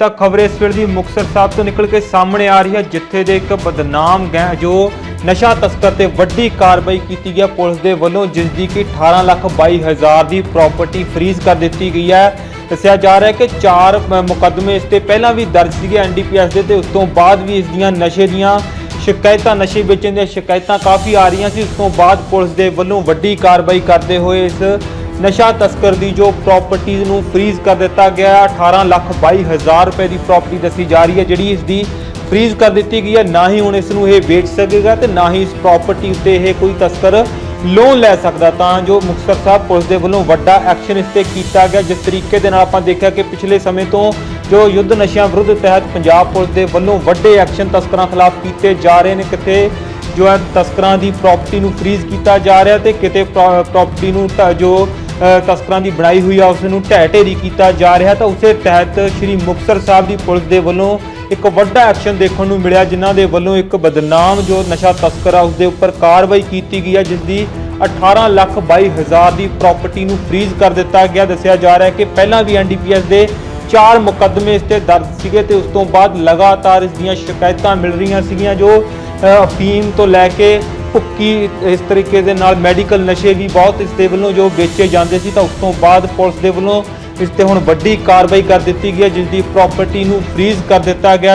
ਤਾਂ ਖਬਰ ਇਸ ਵੇਲੇ ਦੀ ਮੁਕਤਸਰ ਸਾਹਿਬ ਤੋਂ ਨਿਕਲ ਕੇ ਸਾਹਮਣੇ ਆ ਰਹੀ ਹੈ, ਜਿੱਥੇ ਦੇ ਇੱਕ ਬਦਨਾਮ ਗੈਂਗ ਜੋ ਨਸ਼ਾ ਤਸਕਰ ਤੇ ਵੱਡੀ ਕਾਰਵਾਈ ਕੀਤੀ ਗਈ ਪੁਲਿਸ ਦੇ ਵੱਲੋਂ ਜਿਸ ਦੀ ਕਿ 18 ਲੱਖ 22 ਹਜ਼ਾਰ ਦੀ ਪ੍ਰਾਪਰਟੀ ਫਰੀਜ਼ ਕਰ ਦਿੱਤੀ ਗਈ ਹੈ। ਦੱਸਿਆ ਜਾ ਰਿਹਾ ਹੈ ਕਿ ਚਾਰ ਮ- ਮੁਕੱਦਮੇ ਇਸ ਤੇ ਪਹਿਲਾਂ ਵੀ ਦਰਜ ਸੀਗੇ ਐਨਡੀਪੀਐਸ ਦੇ ਤੇ ਉਸ ਤੋਂ ਬਾਅਦ ਵੀ ਇਸ ਦੀਆਂ ਨਸ਼ੇ ਦੀਆਂ ਸ਼ਿਕਾਇਤਾਂ, ਨਸ਼ੇ ਵੇਚਣ ਦੀਆਂ ਸ਼ਿਕਾਇਤਾਂ ਕਾਫੀ ਆ ਰਹੀਆਂ ਸੀ। ਉਸ ਤੋਂ ਬਾਅਦ ਪੁਲਿਸ ਦੇ ਵੱਲੋਂ ਵੱਡੀ ਕਾਰਵਾਈ ਕਰਦੇ ਹੋਏ ਇਸ ਨਸ਼ਾ ਤਸਕਰ ਦੀ ਜੋ ਪ੍ਰਾਪਰਟੀਜ਼ ਨੂੰ ਫ੍ਰੀਜ਼ ਕਰ ਦਿੱਤਾ ਗਿਆ ਹੈ। 18 ਲੱਖ 22 ਹਜ਼ਾਰ ਰੁਪਏ ਦੀ ਪ੍ਰਾਪਰਟੀ ਦੱਸੀ ਜਾ ਰਹੀ ਹੈ, ਜਿਹੜੀ ਇਸ ਦੀ ਫ੍ਰੀਜ਼ ਕਰ ਦਿੱਤੀ ਗਈ ਹੈ ਨਾ ਹੀ ਹੁਣ ਇਸ ਨੂੰ ਇਹ ਵੇਚ ਸਕੇਗਾ ਤੇ ਨਾ ਹੀ ਇਸ ਪ੍ਰਾਪਰਟੀ ਉੱਤੇ ਇਹ ਕੋਈ ਤਸਕਰ ਲੋਨ ਲੈ ਸਕਦਾ, ਤਾਂ ਜੋ ਮੁਕਤਸਰ ਸਾਹਿਬ ਪੁਲਿਸ ਦੇ ਵੱਲੋਂ ਵੱਡਾ ਐਕਸ਼ਨ ਇਸ ਤੇ ਕੀਤਾ ਗਿਆ ਜਿਸ ਤਰੀਕੇ ਦੇ ਨਾਲ ਆਪਾਂ ਦੇਖਿਆ ਕਿ ਪਿਛਲੇ ਸਮੇਂ ਤੋਂ ਜੋ ਯੁੱਧ ਨਸ਼ਿਆਂ ਵਿਰੁੱਧ ਤਹਿਤ ਪੰਜਾਬ ਪੁਲਿਸ ਦੇ ਵੱਲੋਂ ਵੱਡੇ ਐਕਸ਼ਨ ਤਸਕਰਾਂ ਖਿਲਾਫ ਕੀਤੇ ਜਾ ਰਹੇ ਨੇ, ਕਿਤੇ ਜੋ ਹੈ ਤਸਕਰਾਂ ਦੀ ਪ੍ਰਾਪਰਟੀ ਨੂੰ ਫ੍ਰੀਜ਼ ਕੀਤਾ ਜਾ ਰਿਹਾ ਤੇ ਕਿਤੇ ਪ੍ਰਾਪਰਟੀ ਨੂੰ ਢ- ਜੋ ਤਸਕਰਾਂ ਦੀ ਬਣਾਈ ਹੋਈ ਆ ਉਸ ਨੂੰ ਢਹਿ ਢੇਰੀ ਕੀਤਾ ਜਾ ਰਿਹਾ ਤਾਂ ਉਸੇ ਤਹਿਤ ਸ੍ਰੀ ਮੁਕਤਸਰ ਸਾਹਿਬ ਦੀ ਪੁਲਿਸ ਦੇ ਵੱਲੋਂ ਇੱਕ ਵੱਡਾ ਐਕਸ਼ਨ ਦੇਖਣ ਨੂੰ ਮਿਲਿਆ, ਜਿਨ੍ਹਾਂ ਦੇ ਵੱਲੋਂ ਇੱਕ ਬਦਨਾਮ ਜੋ ਨਸ਼ਾ ਤਸਕਰ ਆ ਉਸ ਦੇ ਉੱਪਰ ਕਾਰਵਾਈ ਕੀਤੀ ਗਈ ਹੈ ਜਿਸ ਦੀ 18 ਲੱਖ 22 ਹਜ਼ਾਰ ਦੀ ਪ੍ਰਾਪਰਟੀ ਨੂੰ ਫ੍ਰੀਜ਼ ਕਰ ਦਿੱਤਾ ਗਿਆ। ਦੱਸਿਆ ਜਾ ਰਿਹਾ ਹੈ ਕਿ ਪਹਿਲਾਂ ਵੀ ਐਨਡੀਪੀਐਸ ਦੇ ਚਾਰ ਮੁਕੱਦਮੇ ਇਸ ਤੇ ਦਰਜ ਸੀਗੇ ਤੇ ਉਸ ਤੋਂ ਬਾਅਦ ਲਗਾਤਾਰ ਇਸ ਦੀਆਂ ਸ਼ਿਕਾਇਤਾਂ ਮਿਲ ਰਹੀਆਂ ਸੀਗੀਆਂ, ਜੋ ਅਫੀਮ ਤੋਂ ਲੈ ਕੇ ਭੁੱਕੀ ਇਸ ਤਰੀਕੇ ਦੇ ਨਾਲ ਮੈਡੀਕਲ ਨਸ਼ੇ ਵੀ ਬਹੁਤ ਇਸ ਦੇ ਵੱਲੋਂ ਜੋ ਵੇਚੇ ਜਾਂਦੇ ਸੀ ਤਾਂ ਉਸ ਤੋਂ ਬਾਅਦ ਪੁਲਿਸ ਦੇ ਵੱਲੋਂ ਇਸ ਤੇ ਹੁਣ ਵੱਡੀ ਕਾਰਵਾਈ ਕਰ ਦਿੱਤੀ ਗਈ ਹੈ, ਜਿਸ ਦੀ ਪ੍ਰਾਪਰਟੀ ਨੂੰ ਫ੍ਰੀਜ਼ ਕਰ ਦਿੱਤਾ ਗਿਆ